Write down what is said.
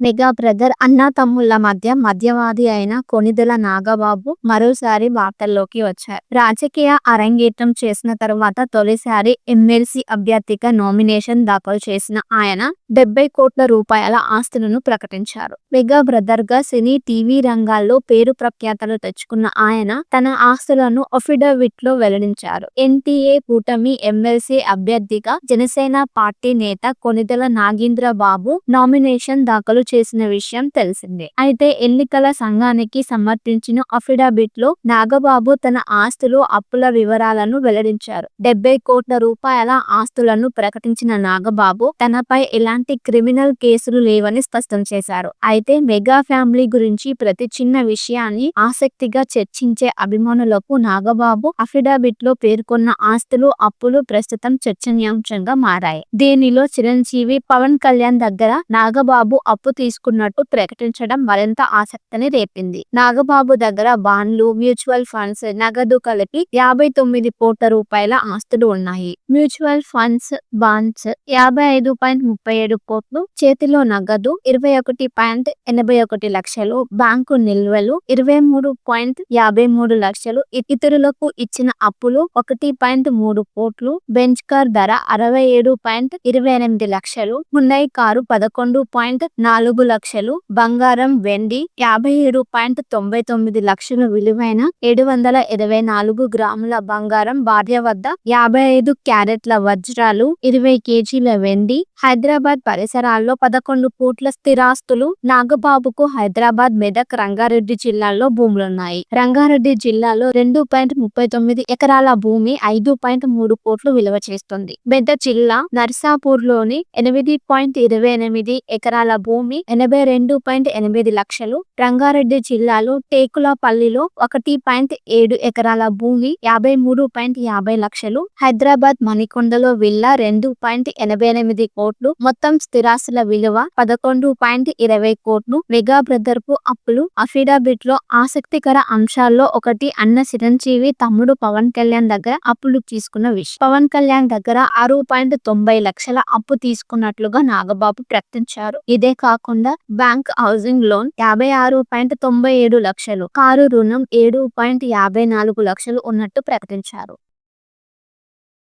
Mega brother అన్నా తమ్ముళ్ళ మధ్య మధ్యవాది అయిన కొనిదెల నాగబాబు మరోసారి వార్తల్లోకి వచ్చారు. రాజకీయ అరంగేట్రం చేసిన తరువాత తొలిసారి ఎమ్మెల్సీ అభ్యర్థిగా నామినేషన్ దాఖలు చేసిన ఆయన డెబ్బై కోట్ల రూపాయల ఆస్తులను ప్రకటించారు. మెగా బ్రదర్గా సినీ టీవీ రంగాల్లో పేరు ప్రఖ్యాతలు తెచ్చుకున్న ఆయన తన ఆస్తులను అఫిడవిట్లో వెల్లడించారు. ఎన్టీఏ కూటమి ఎమ్మెల్సీ అభ్యర్థిగా జనసేన పార్టీ నేత కొనిదెల నాగేంద్ర బాబు నామినేషన్ దాఖలు చేసిన విషయం తెలిసిందే. అయితే ఎన్నికల సంఘానికి సమర్పించిన అఫిడవిట్లో నాగబాబు తన ఆస్తులు అప్పుల వివరాలను వెల్లడించారు. డెబ్బై కోట్ల రూపాయల ఆస్తులను ప్రకటించిన నాగబాబు తనపై ఎలాంటి క్రిమినల్ కేసులు లేవని స్పష్టం చేశారు. అయితే మెగా ఫ్యామిలీ గురించి ప్రతి చిన్న విషయాన్ని ఆసక్తిగా చర్చించే అభిమానులకు నాగబాబు అఫిడవిట్లో పేర్కొన్న ఆస్తులు అప్పులు ప్రస్తుతం చర్చనీయాంశంగా మారాయి. దీనిలో చిరంజీవి పవన్ కళ్యాణ్ దగ్గర నాగబాబు అప్పు తీసుకున్నట్టు ప్రకటించడం మరింత ఆసక్తిని రేపింది. నాగబాబు దగ్గర బాండ్లు మ్యూచువల్ ఫండ్స్ నగదు కలిపి యాభై తొమ్మిది కోట్ల రూపాయల ఆస్తులు ఉన్నాయి. మ్యూచువల్ ఫండ్స్ బాండ్స్ యాభై ఐదు పాయింట్ ముప్పై ఏడు కోట్లు చేతిలో నగదు ఇరవై ఒకటి పాయింట్ ఎనభై ఒకటి లక్షలు బ్యాంకు నిల్వలు ఇరవై మూడు పాయింట్ యాభై మూడు లక్షలు ఇతరులకు ఇచ్చిన అప్పులు ఒకటి పాయింట్ మూడు కోట్లు బెంచ్ కార్ ధర అరవై ఏడు పాయింట్ ఇరవై ఎనిమిది లక్షలు హుండై కారు పదకొండు పాయింట్ నాలుగు నాలుగు లక్షలు బంగారం వెండి యాభై ఏడు పాయింట్ తొంభై తొమ్మిది లక్షల విలువైన ఏడు వందల ఇరవై నాలుగు గ్రాముల బంగారం భార్య వద్ద యాభై ఐదు క్యారెట్ల వజ్రాలు ఇరవై కేజీల వెండి హైదరాబాద్ పరిసరాల్లో పదకొండు కోట్ల స్థిరాస్తులు నాగబాబుకు హైదరాబాద్ మెదక్ రంగారెడ్డి జిల్లాల్లో భూములున్నాయి. రంగారెడ్డి జిల్లాలో రెండు పాయింట్ ముప్పై తొమ్మిది ఎకరాల భూమి ఐదు పాయింట్ మూడు కోట్లు విలువ చేస్తుంది. మెదక్ జిల్లా నర్సాపూర్లోని ఎనిమిది పాయింట్ ఇరవై ఎనిమిది ఎకరాల భూమి ఎనభై రెండు పాయింట్ ఎనిమిది లక్షలు. రంగారెడ్డి జిల్లాలో టేకులపల్లిలో ఒకటి పాయింట్ ఏడు ఎకరాల భూమి యాభై మూడు పాయింట్ యాభై లక్షలు. హైదరాబాద్ మణికొండలో విల్లా రెండు పాయింట్ ఎనభై ఎనిమిది కోట్లు. మొత్తం స్థిరాస్తుల విలువ పదకొండు పాయింట్ ఇరవై కోట్లు. మెగా బ్రదర్కు అప్పులు. అఫిడవిట్లో ఆసక్తికర అంశాల్లో ఒకటి అన్న చిరంజీవి తమ్ముడు పవన్ కళ్యాణ్ దగ్గర అప్పులు తీసుకున్న విషయం. పవన్ కళ్యాణ్ దగ్గర ఆరు పాయింట్ తొంభై లక్షల అప్పు తీసుకున్నట్లుగా నాగబాబు ప్రకటించారు. ఇదే కాకుండా బ్యాంక్ హౌసింగ్ లోన్ యాభై ఆరు పాయింట్ తొంభై ఏడు లక్షలు కారు రుణం ఏడు పాయింట్ యాభై నాలుగు లక్షలు ఉన్నట్టు ప్రకటించారు.